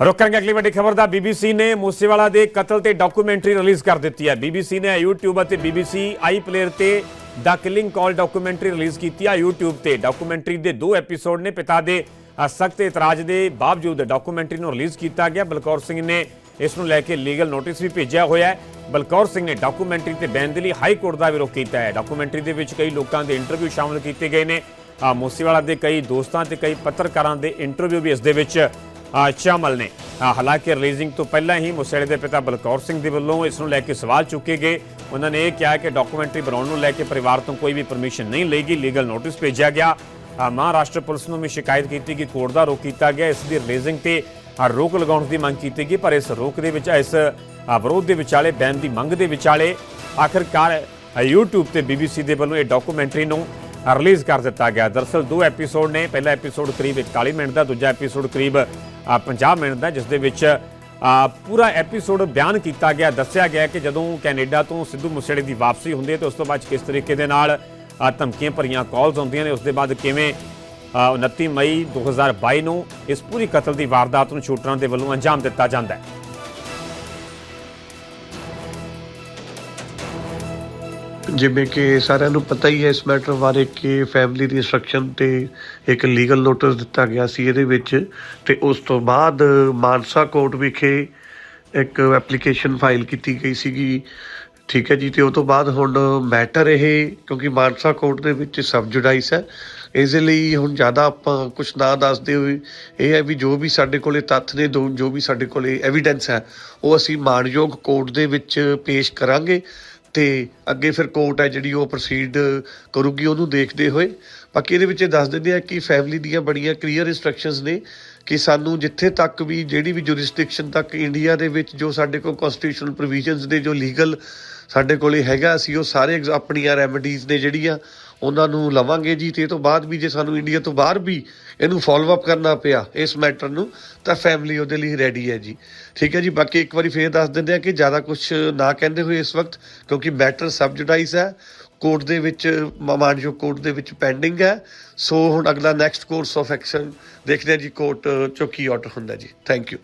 ਰੁਕ ਕਰਾਂਗੇ ਅਗਲੀ ਵੱਡੀ ਖਬਰ ਦਾ ਬੀਬੀਸੀ ਨੇ ਮੂਸੇਵਾਲਾ ਦੇ ਕਤਲ ਤੇ ਡਾਕੂਮੈਂਟਰੀ ਰਿਲੀਜ਼ ਕਰ ਦਿੱਤੀ ਹੈ। ਬੀਬੀਸੀ ਨੇ YouTube ਅਤੇ BBC ਆਈ ਪਲੇਅਰ ਤੇ ਦਾ ਕਿਲਿੰਗ ਕਾਲ ਡਾਕੂਮੈਂਟਰੀ ਰਿਲੀਜ਼ ਕੀਤੀ ਹੈ YouTube ਤੇ। ਡਾਕੂਮੈਂਟਰੀ ਦੇ ਦੋ ਐਪੀਸੋਡ ਨੇ ਪਿਤਾ ਦੇ ਸਖਤ ਇਤਰਾਜ਼ ਦੇ ਬਾਵਜੂਦ ਡਾਕੂਮੈਂਟਰੀ ਨੂੰ ਰਿਲੀਜ਼ ਕੀਤਾ ਗਿਆ। ਬਲਕੌਰ ਸਿੰਘ ਨੇ ਇਸ ਨੂੰ ਲੈ ਕੇ ਲੀਗਲ ਨੋਟਿਸ ਵੀ ਭੇਜਿਆ ਹੋਇਆ ਹੈ। ਬਲਕੌਰ ਸਿੰਘ ਨੇ ਡਾਕੂਮੈਂਟਰੀ ਤੇ ਬੈਨ ਦੇ ਲਈ ਹਾਈ ਕੋਰਟ ਦਾ ਵਿਰੋਧ ਕੀਤਾ ਹੈ। ਡਾਕੂਮੈਂਟਰੀ ਦੇ ਵਿੱਚ ਕਈ ਲੋਕਾਂ ਦੇ ਇੰਟਰਵਿਊ ਸ਼ਾਮਲ ਕੀਤੇ ਗਏ ਨੇ। ਆ ਮੂਸੇਵਾਲਾ ਦੇ ਕਈ ਦੋਸਤਾਂ ਤੇ ਕਈ ਪੱਤਰਕਾਰਾਂ ਦੇ ਇੰਟਰਵਿਊ ਵੀ ਇਸ ਦੇ ਵਿੱਚ ਸ਼ਾਮਲ ਨੇ। ਹਾਲਾਂਕਿ ਰਿਲੀਜ਼ਿੰਗ ਤੋਂ ਪਹਿਲਾਂ ਹੀ ਮੂਸੇਵਾਲੇ ਦੇ ਪਿਤਾ ਬਲਕੌਰ ਸਿੰਘ ਦੇ ਵੱਲੋਂ ਇਸ ਨੂੰ ਲੈ ਕੇ ਸਵਾਲ ਚੁੱਕੇ ਗਏ। ਉਹਨਾਂ ਨੇ ਇਹ ਕਿਹਾ ਕਿ ਡਾਕੂਮੈਂਟਰੀ ਬਣਾਉਣ ਨੂੰ ਲੈ ਕੇ ਪਰਿਵਾਰ ਤੋਂ ਕੋਈ ਵੀ ਪਰਮਿਸ਼ਨ ਨਹੀਂ ਲਈਗੀ ਲੀਗਲ ਨੋਟਿਸ ਭੇਜਿਆ ਗਿਆ। ਮਹਾਰਾਸ਼ਟਰ ਪੁਲਿਸ ਨੂੰ ਵੀ ਸ਼ਿਕਾਇਤ ਕੀਤੀ ਕਿ ਕੋਰਟ ਦਾ ਰੋਕ ਕੀਤਾ ਗਿਆ। ਇਸ ਦੀ ਰਿਲੀਜ਼ਿੰਗ ਤੇ ਰੋਕ ਲਗਾਉਣ ਦੀ ਮੰਗ ਕੀਤੀ ਗਈ ਪਰ ਇਸ ਰੋਕ ਦੇ ਵਿੱਚ ਇਸ ਵਿਰੋਧ ਦੇ ਵਿਚਾਲੇ ਬੈਨ ਦੀ ਮੰਗ ਦੇ ਵਿਚਾਲੇ ਆਖਰਕਾਰ ਆ, YouTube ਤੇ BBC ਦੇ ਵੱਲੋਂ ਇਹ ਡਾਕੂਮੈਂਟਰੀ ਨੂੰ ਰਿਲੀਜ਼ ਕਰ ਦਿੱਤਾ ਗਿਆ। ਦਰਅਸਲ ਦੋ ਐਪੀਸੋਡ ਨੇ। ਪਹਿਲਾ ਐਪੀਸੋਡ ਕਰੀਬ 41 ਮਿੰਟ ਦਾ ਦੂਜਾ ਐਪੀਸੋਡ ਕਰੀਬ 50 ਮਿੰਟ ਦਾ ਜਿਸ ਦੇ ਵਿੱਚ ਪੂਰਾ ਐਪੀਸੋਡ ਬਿਆਨ ਕੀਤਾ ਗਿਆ। ਦੱਸਿਆ ਗਿਆ ਕਿ ਜਦੋਂ ਕੈਨੇਡਾ ਤੋਂ ਸਿੱਧੂ ਮੂਸੇਵਾਲੇ ਦੀ ਵਾਪਸੀ ਹੁੰਦੀ ਹੈ ਤੇ ਉਸ ਤੋਂ ਬਾਅਦ ਕਿਸ ਤਰੀਕੇ ਦੇ ਨਾਲ ਧਮਕੀਆਂ ਭਰੀਆਂ ਕਾਲਸ ਆਉਂਦੀਆਂ ਨੇ ਉਸ ਦੇ ਬਾਅਦ ਕਿਵੇਂ ਅ, 29 ਮਈ 2022 ਨੂੰ ਇਸ ਪੂਰੀ ਕਤਲ ਦੀ ਵਾਰਦਾਤ ਨੂੰ ਸ਼ੂਟਰਾਂ ਦੇ ਵੱਲੋਂ ਅੰਜਾਮ ਦਿੱਤਾ ਜਾਂਦਾ ਹੈ। ਜਿਵੇਂ ਕਿ ਸਾਰਿਆਂ ਨੂੰ ਪਤਾ ਹੀ ਹੈ ਇਸ ਮੈਟਰ ਬਾਰੇ ਕਿ ਫੈਮਿਲੀ ਦੀ ਇੰਸਟਰਕਸ਼ਨ ਤੇ ਇੱਕ ਲੀਗਲ ਨੋਟਿਸ ਦਿੱਤਾ ਗਿਆ ਸੀ ਇਹਦੇ ਵਿੱਚ ਤੇ ਉਸ ਤੋਂ ਬਾਅਦ ਮਾਨਸਾ ਕੋਰਟ ਵਿਖੇ ਇੱਕ ਐਪਲੀਕੇਸ਼ਨ ਫਾਈਲ ਕੀਤੀ ਗਈ ਸੀਗੀ। ਠੀਕ ਹੈ ਜੀ, ਤੇ ਉਸ ਤੋਂ ਬਾਅਦ ਹੁਣ ਮੈਟਰ ਇਹ, ਕਿਉਂਕਿ ਮਾਨਸਾ ਕੋਰਟ ਦੇ ਵਿੱਚ ਸਬ ਜੁਡਾਈਸ ਹੈ ਇਸ ਦੇ ਲਈ ਹੁਣ ਜ਼ਿਆਦਾ ਆਪਾਂ ਕੁਝ ਨਾ ਦੱਸਦੇ ਹੋਏ, ਇਹ ਹੈ ਵੀ ਜੋ ਵੀ ਸਾਡੇ ਕੋਲੇ ਤੱਥ ਨੇ ਦੋ- ਜੋ ਵੀ ਸਾਡੇ ਕੋਲੇ ਐਵੀਡੈਂਸ ਹੈ, ਉਹ ਅਸੀਂ ਮਾਣਯੋਗ ਕੋਰਟ ਦੇ ਵਿੱਚ ਪੇਸ਼ ਕਰਾਂਗੇ। ਤੇ ਅੱਗੇ ਫਿਰ ਕੋਰਟ ਹੈ ਜਿਹੜੀ ਉਹ ਪ੍ਰੋਸੀਡ ਕਰੂਗੀ, ਉਹਨੂੰ ਦੇਖਦੇ ਹੋਏ। ਬਾਕੀ ਇਹਦੇ ਵਿੱਚ ਇਹ ਦੱਸ ਦਿੰਦੇ ਆ ਕਿ ਫੈਮਿਲੀ ਦੀਆਂ ਬੜੀਆਂ ਕਲੀਅਰ ਇੰਸਟਰਕਸ਼ਨਸ ਨੇ। ਕਿ ਸਾਨੂੰ ਜਿੱਥੇ ਤੱਕ ਵੀ ਜਿਹੜੀ ਵੀ ਜੁਰਿਸਡਿਕਸ਼ਨ ਤੱਕ ਇੰਡੀਆ ਦੇ ਵਿੱਚ ਜੋ ਸਾਡੇ ਕੋਲ ਕਨਸਟੀਟਿਊਸ਼ਨਲ ਪ੍ਰੋਵੀਜ਼ਨਸ ਨੇ, ਜੋ ਲੀਗਲ ਸਾਡੇ ਕੋਲੇ ਹੈਗਾ, ਅਸੀਂ ਉਹ ਸਾਰੇ ਆਪਣੀਆਂ ਰੈਮਡੀਜ਼ ਨੇ ਜਿਹੜੀਆਂ, ਉਹਨਾਂ ਨੂੰ ਲਵਾਂਗੇ ਜੀ। ਤੇ ਇਹ ਤੋਂ ਬਾਅਦ ਵੀ ਜੇ ਸਾਨੂੰ ਇੰਡੀਆ ਤੋਂ ਬਾਹਰ ਵੀ ਇਹਨੂੰ ਫਾਲੋ ਅਪ ਕਰਨਾ ਪਿਆ ਇਸ ਮੈਟਰ ਨੂੰ, ਤਾਂ ਫੈਮਿਲੀ ਉਹਦੇ ਲਈ ਰੈਡੀ ਹੈ ਜੀ। ਠੀਕ ਹੈ ਜੀ, ਬਾਕੀ ਇੱਕ ਵਾਰੀ ਫੇਰ ਦੱਸ ਦਿੰਦੇ ਆ ਕਿ ਜ਼ਿਆਦਾ ਕੁਝ ਨਾ ਕਹਿੰਦੇ ਹੋਏ ਇਸ ਵਕਤ, ਕਿਉਂਕਿ ਮੈਟਰ ਸਬਜੁਡਾਈਜ਼ ਹੈ। ਕੋਰਟ ਦੇ ਵਿੱਚ ਮ- ਕੋਰਟ ਦੇ ਵਿੱਚ ਪੈਂਡਿੰਗ ਹੈ। ਸੋ ਹੁਣ ਅਗਲਾ ਨੈਕਸਟ ਕੋਰਸ ਆਫ ਐਕਸ਼ਨ ਦੇਖਦੇ ਹਾਂ ਜੀ ਕੋਰਟ ਚੋਂ ਕੀ ਆਰਡਰ ਹੁੰਦਾ ਜੀ। Thank you